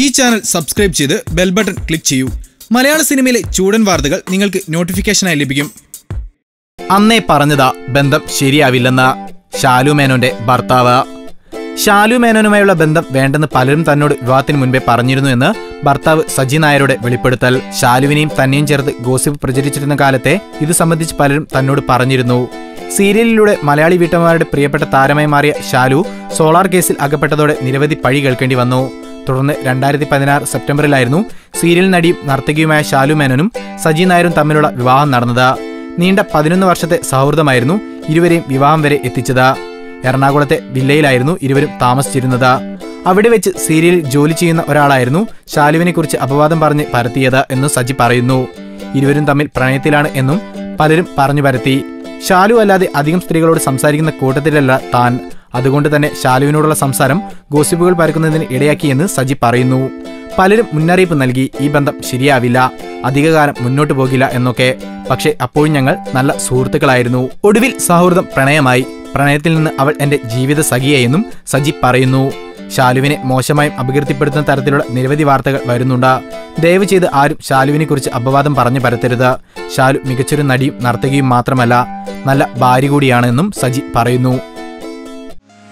ഈ channel subscribe ചെയ്ത് bell button click ചെയ്യൂ. മലയാള സിനിമയിലെ ചൂടൻ വാർത്തകൾ നിങ്ങൾക്ക് നോട്ടിഫിക്കേഷനായി ലഭിക്കും. അന്നേ പറഞ്ഞതാ ബന്ധം ശരിയാവില്ലെന്ന ഷാലു മേനോന്റെ ഭർത്താവ്. ഷാലു മേനോനുമായുള്ള ബന്ധം വേണ്ടെന്ന് പലരും തന്നോട് വിവാഹത്തിന് മുൻപേ പറഞ്ഞിരുന്നു എന്ന് ഭർത്താവ് സജി നായരുടെ വെളിപ്പെടുത്തൽ. ഷാലുവിനെയും തന്നെയും ചേർത്ത് ഗോസിപ്പ് പ്രചരിച്ചിരുന്ന കാലത്തെ ഇത് സംബന്ധിച്ച് പലരും തന്നോട് പറഞ്ഞിരുന്നു. സീരിയലിലൂടെ മലയാളി വീട്ടമ്മമാരുടെ പ്രിയപ്പെട്ട താരമായി മാറിയ ഷാലു സോളാർ കേസിൽ അകപ്പെട്ടതോടെ നിരവധി പഴി കേൾക്കേണ്ടി വന്നു. തുടർന്ന് രണ്ടായിരത്തി പതിനാറ് സെപ്റ്റംബറിലായിരുന്നു സീരിയൽ നടിയും നർത്തകിയുമായ ഷാലു മേനോനും സജി നായരും തമ്മിലുള്ള വിവാഹം നടന്നത്. നീണ്ട പതിനൊന്ന് വർഷത്തെ സൗഹൃദമായിരുന്നു ഇരുവരെയും വിവാഹം വരെ എത്തിച്ചത്. എറണാകുളത്തെ വില്ലയിലായിരുന്നു ഇരുവരും താമസിച്ചിരുന്നത്. അവിടെ വെച്ച് സീരിയൽ ജോലി ചെയ്യുന്ന ഒരാളായിരുന്നു ഷാലുവിനെ കുറിച്ച് അപവാദം പറഞ്ഞ് പരത്തിയത് എന്ന് സജി പറയുന്നു. ഇരുവരും തമ്മിൽ പ്രണയത്തിലാണ് എന്നും പലരും പറഞ്ഞു പരത്തി. ഷാലു അല്ലാതെ അധികം സ്ത്രീകളോട് സംസാരിക്കുന്ന കൂട്ടത്തിലല്ല താൻ. അതുകൊണ്ട് തന്നെ ശാലുവിനോടുള്ള സംസാരം ഗോസിപ്പുകൾ പരക്കുന്നതിന് ഇടയാക്കിയെന്ന് സജി പറയുന്നു. പലരും മുന്നറിയിപ്പ് നൽകി ഈ ബന്ധം ശരിയാവില്ല. അധികകാലം മുന്നോട്ട് പോകില്ല എന്നൊക്കെ. പക്ഷേ അപ്പോഴും ഞങ്ങൾ നല്ല സുഹൃത്തുക്കളായിരുന്നു. ഒടുവിൽ സൗഹൃദം പ്രണയമായി. പ്രണയത്തിൽ നിന്ന് അവൾ എന്റെ ജീവിത സഖിയെന്നും സജി പറയുന്നു. ശാലുവിനെ മോശമായും അപകീർത്തിപ്പെടുത്തുന്ന തരത്തിലുള്ള നിരവധി വാർത്തകൾ വരുന്നുണ്ട്. ദയവ് ചെയ്ത് ആരും ശാലുവിനെ കുറിച്ച് അപവാദം പറഞ്ഞു പരത്തരുത്. ശാലു മികച്ചൊരു നടിയും നർത്തകിയും മാത്രമല്ല. നല്ല ഭാര്യ കൂടിയാണെന്നും സജി പറയുന്നു.